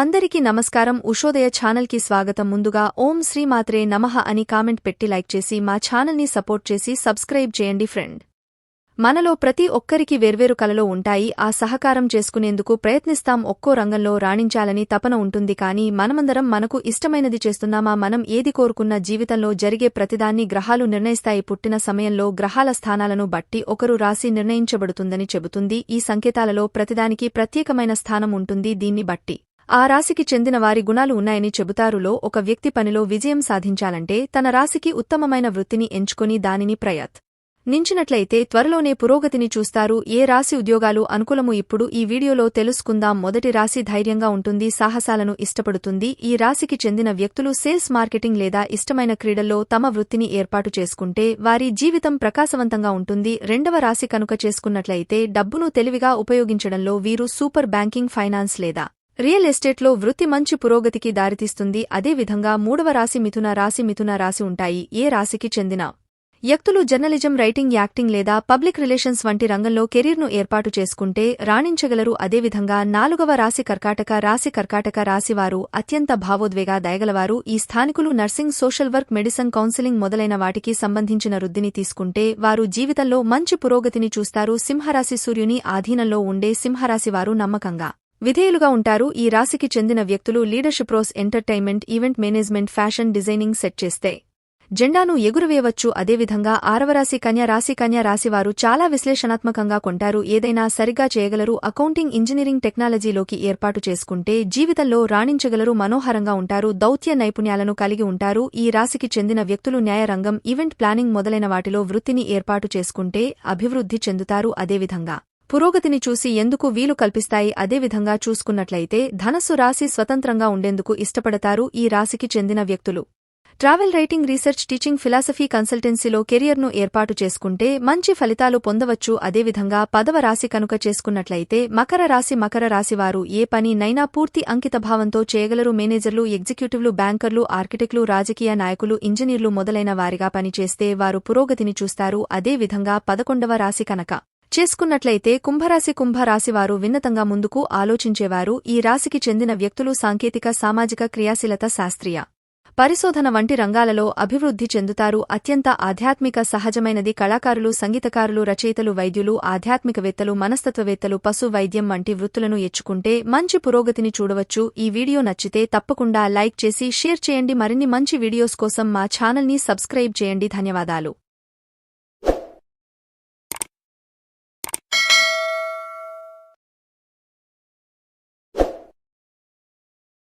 అందరికీ నమస్కారం. ఉషోదయ ఛానల్కి స్వాగతం. ముందుగా ఓం శ్రీమాత్రే నమః అని కామెంట్ పెట్టి లైక్ చేసి మా ఛానల్ని సపోర్ట్ చేసి సబ్స్క్రైబ్ చేయండి ఫ్రెండ్. మనలో ప్రతి ఒక్కరికి వేర్వేరు కలలో ఉంటాయి. ఆ సహకారం చేసుకునేందుకు ప్రయత్నిస్తాం. ఒక్కో రంగంలో రాణించాలని తపన ఉంటుంది కానీ మనమందరం మనకు ఇష్టమైనది చేస్తున్నామా మనం ఏది కోరుకున్న జీవితంలో జరిగే ప్రతిదాన్ని గ్రహాలు నిర్ణయిస్తాయి. పుట్టిన సమయంలో గ్రహాల స్థానాలను బట్టి ఒకరు రాసి నిర్ణయించబడుతుందని చెబుతుంది. ఈ సంకేతాలలో ప్రతిదానికి ప్రత్యేకమైన స్థానం ఉంటుంది దీన్ని బట్టి. ఆ రాశికి చెందిన వారి గుణాలు ఉన్నాయని చెబుతారులో ఒక వ్యక్తి పనిలో విజయం సాధించాలంటే తన రాశికి ఉత్తమమైన వృత్తిని ఎంచుకుని దానిని ప్రయత్. నించినట్లయితే త్వరలోనే పురోగతిని చూస్తారు. ఏ రాశి ఉద్యోగాలు అనుకూలము ఇప్పుడు ఈ వీడియోలో తెలుసుకుందాం. మొదటి రాశి ధైర్యంగా ఉంటుంది సాహసాలను ఇష్టపడుతుంది. ఈ రాశికి చెందిన వ్యక్తులు సేల్స్ మార్కెటింగ్ లేదా ఇష్టమైన క్రీడల్లో తమ వృత్తిని ఏర్పాటు చేసుకుంటే వారి జీవితం ప్రకాశవంతంగా ఉంటుంది. రెండవ రాశి కనుక చేసుకున్నట్లయితే డబ్బును తెలివిగా ఉపయోగించడంలో వీరు సూపర్ బ్యాంకింగ్ ఫైనాన్స్ లేదా రియల్ ఎస్టేట్లో వృత్తి మంచి పురోగతికి దారితీస్తుంది. అదేవిధంగా మూడవ రాశి మిథున రాశి మిథున రాశి ఉంటాయి. ఏ రాశికి చెందిన? వ్యక్తులు జర్నలిజం రైటింగ్ యాక్టింగ్ లేదా పబ్లిక్ రిలేషన్స్ వంటి రంగంలో కెరీర్ను ఏర్పాటు చేసుకుంటే రాణించగలరు. అదేవిధంగా నాలుగవ రాశి కర్కాటక రాశి కర్కాటక రాశివారు అత్యంత భావోద్వేగ దయగలవారు. ఈ స్థానికులు nursing social work medicine counselling మొదలైన వాటికి సంబంధించిన వృద్ధిని తీసుకుంటే వారు జీవితంలో మంచి పురోగతిని చూస్తారు. సింహరాశి సూర్యుని ఆధీనంలో ఉండే సింహరాశివారు నమ్మకంగా విధేయులుగా ఉంటారు. ఈ రాశికి చెందిన వ్యక్తులు leadership roles entertainment event management fashion designing set చేస్తే జెండాను ఎగురవేయవచ్చు. అదేవిధంగా ఆరవరాశి కన్యా రాశి కన్య రాశివారు చాలా విశ్లేషణాత్మకంగా కొంటారు. ఏదైనా సరిగ్గా చేయగలరు. అకౌంటింగ్ ఇంజనీరింగ్ టెక్నాలజీలోకి ఏర్పాటు చేసుకుంటే జీవితంలో రాణించగలరు మనోహరంగా ఉంటారు దౌత్య నైపుణ్యాలను కలిగి ఉంటారు. ఈ రాశికి చెందిన వ్యక్తులు న్యాయరంగం ఈవెంట్ ప్లానింగ్ మొదలైన వాటిలో వృత్తిని ఏర్పాటు చేసుకుంటే అభివృద్ధి చెందుతారు. అదేవిధంగా పురోగతిని చూసి ఎందుకు వీలు కల్పిస్తాయి అదేవిధంగా చూసుకున్నట్లయితే ధనస్సు రాశి స్వతంత్రంగా ఉండేందుకు ఇష్టపడతారు ఈ రాశికి చెందిన వ్యక్తులు. Travel writing research teaching philosophy కన్సల్టెన్సీలో కెరియర్ను ఏర్పాటు చేసుకుంటే మంచి ఫలితాలు పొందవచ్చు. అదేవిధంగా పదవ రాశి కనుక చేసుకున్నట్లయితే మకర రాశి మకర రాశివారు ఏ పని నైనా పూర్తి అంకితభావంతో చేయగలరు. మేనేజర్లు ఎగ్జిక్యూటివ్లు బ్యాంకర్లు ఆర్కిటెక్టులు రాజకీయ నాయకులు ఇంజనీర్లు మొదలైన వారిగా పనిచేస్తే వారు పురోగతిని చూస్తారు. అదేవిధంగా పదకొండవ రాశి కనుక చేసుకున్నట్లయితే కుంభరాశి కుంభరాశివారు విన్నతంగా ముందుకు ఆలోచించేవారు. ఈ రాశికి చెందిన వ్యక్తులు సాంకేతిక సామాజిక క్రియాశీలత శాస్త్రీయ పరిశోధన వంటి రంగాలలో అభివృద్ధి చెందుతారు. అత్యంత ఆధ్యాత్మిక సహజమైనది కళాకారులు సంగీతకారులు రచయితలు వైద్యులు ఆధ్యాత్మికవేత్తలు మనస్తత్వవేత్తలు పశు వైద్యం వంటి వృత్తులను ఎచ్చుకుంటే మంచి పురోగతిని చూడవచ్చు. ఈ వీడియో నచ్చితే తప్పకుండా లైక్ చేసి షేర్ చేయండి. మరిన్ని మంచి వీడియోస్ కోసం మా ఛానల్ని సబ్స్క్రైబ్ చేయండి. ధన్యవాదాలు.